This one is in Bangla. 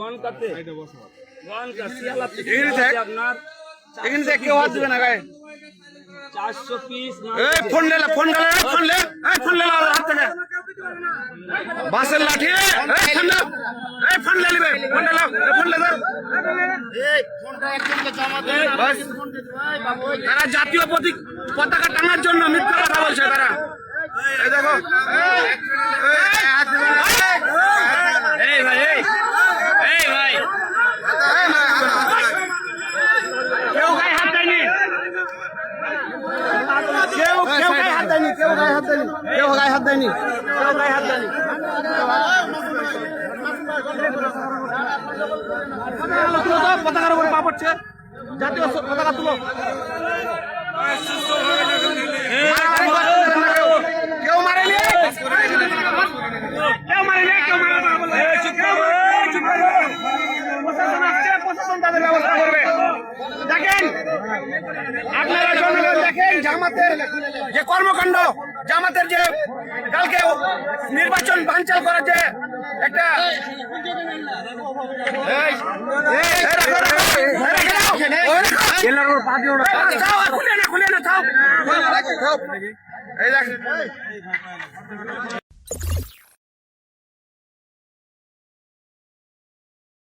গনকাতে গনকা শিয়ালা থেকে এখানে দেখ। আপনার এখানে দেখ কেউ হাত দেবে না গায়ে। চারশো পিস এই ফোন লে ফোন লে ফোন লে এই ফোন লে হাত থেকে। বাসের লাঠি এই ফোন লে এই ফোন লে ফোন এই বাস। তারা জাতীয় প্রতীক পতাকা টাঙার জন্য মিথ্যা কথা বলছে তারা। এই দেখো এই ভাই এই এই ভাই কেউ গায়ে হাত দেয়নি কেউ কেউ গায়ে হাত দেয়নি কেউ গায়ে হাত দেয়নি কেউ গায়ে হাত দেয়নি। গায়ে হাত দেয়নি। পতাকার উপরে পা পড়ছে। জাতীয় পতাকা তুলো। কেউ মারেনি? কেউ মারেনি? কেউ প্রশাসন আসছে প্রশাসন তাদের ব্যবস্থা করবে। দেখেন আপনারা দেখেন জামাতের যে কর্মকাণ্ড জামাতের যে কালকে নির্বাচন বানচাল করার যে একটা খুলে না খুলে না থাও এই দেখ